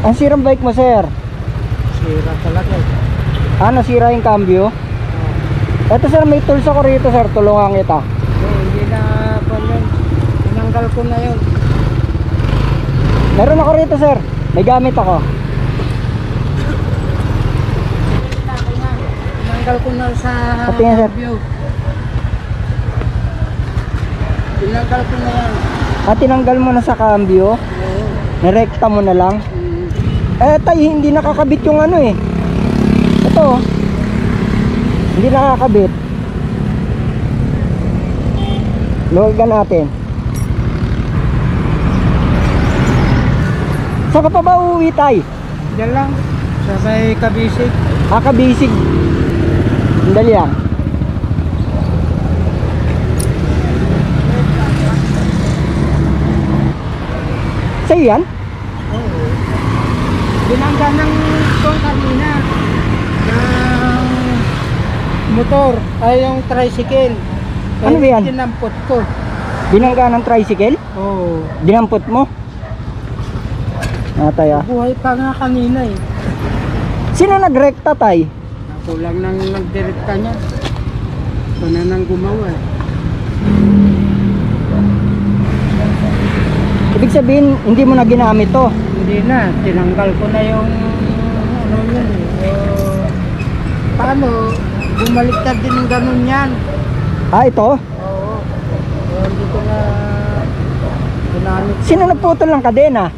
Ang sirang bike mo, sir. Sira talaga eh. Ah, nasira yung cambio. Oh. Eto, sir, may tools ako rito, sir. Tulungan kita. Eh, hindi na pa yun. Tinanggal ko na yun. Meron ako rito, sir. May gamit ako. Tinanggal ko na sa Pati nga, sir. view. Tinanggal ko na yan. At tinanggal mo na sa cambio. Oo. Nirekta mo na lang. Mm. Eh, tay, hindi nakakabit yung ano eh. Ito. oh. Hindi nakakabit. Luwagan natin. Saan ka pa ba uuwi, tay? Diyan lang. Sabay kabisig. Kakabisig. Sandali lang. Sa'yo yan? Binangga ng ito kanina. Ng motor. Ay yung tricycle. Ano ba yan? Tinampot ko. Binangga ng tricycle? Oo. Dinampot mo? Ah, tay ah. Buhay pa nga kanina eh. Sino nagrekta tay? Ako lang nang nagdirekta niya. Ito na nang gumawa. eh. Ibig sabihin, hindi mo na ginamit to. Hindi na, tinanggal ko na yung ano yun. Eh, paano? Bumaliktad din ng ganun yan. Ah, ito? Oo. Eh, hindi ko na ginamit. Sino nagputol ng kadena?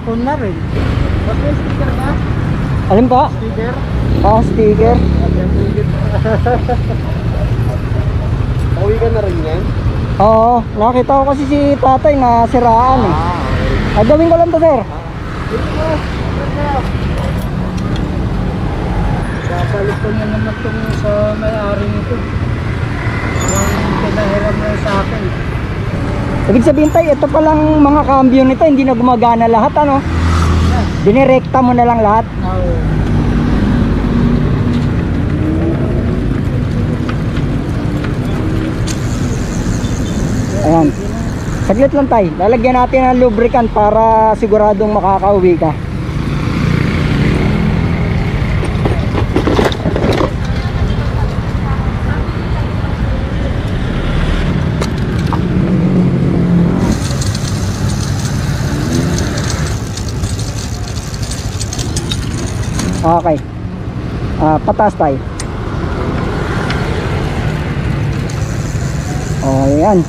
Ako na rin. Ba't may sticker na? Alin po? Sticker? Ah, sticker. Uwi ka na rin yan? Oo, nakita ko kasi si tatay na siraan eh. Ah, Ah, gawin ko lang to, sir. Babalik ko na naman itong sa may-ari nito. Ang pinahiram na sa akin. Ibig sabihin tay, ito palang mga cambio nito, hindi na gumagana lahat, ano? Dinirekta mo na lang lahat. Oo. Ayan. Saglit lang tay, lalagyan natin ng lubricant para siguradong makakauwi ka. Okay. Ah, patas tayo. Oh, yan.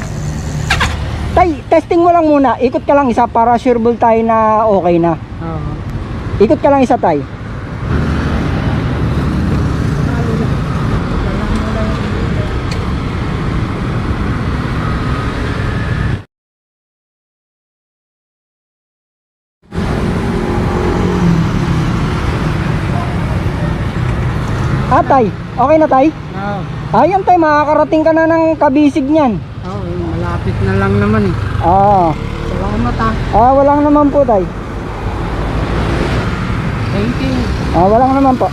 Tay, testing mo lang muna. Ikot ka lang isa para sureball tayo na okay na. Oo. Ikot ka lang isa tay. Ah, tay. Okay na tay? Oo. Ayan tay, makakarating ka na ng kabisig niyan. Oo, malapit na lang naman eh. Ah, Salamat ah. ah walang naman po tay. Thank you. Ah, walang naman po.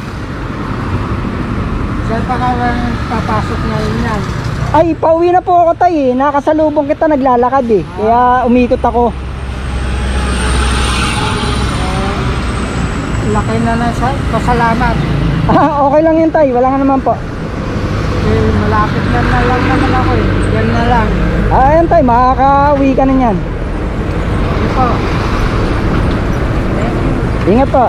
Saan pa ka papasok na yun yan? Ay, pauwi na po ako tay eh. Nakasalubong kita naglalakad eh. Kaya umikot ako. Laki na na sa pasalamat. Ah, okay lang yun tay. Walang naman po. Eh, malapit na na lang naman ako eh. Yan na lang. Ah, ayan tay. Makakauwi ka na niyan. Ingat po.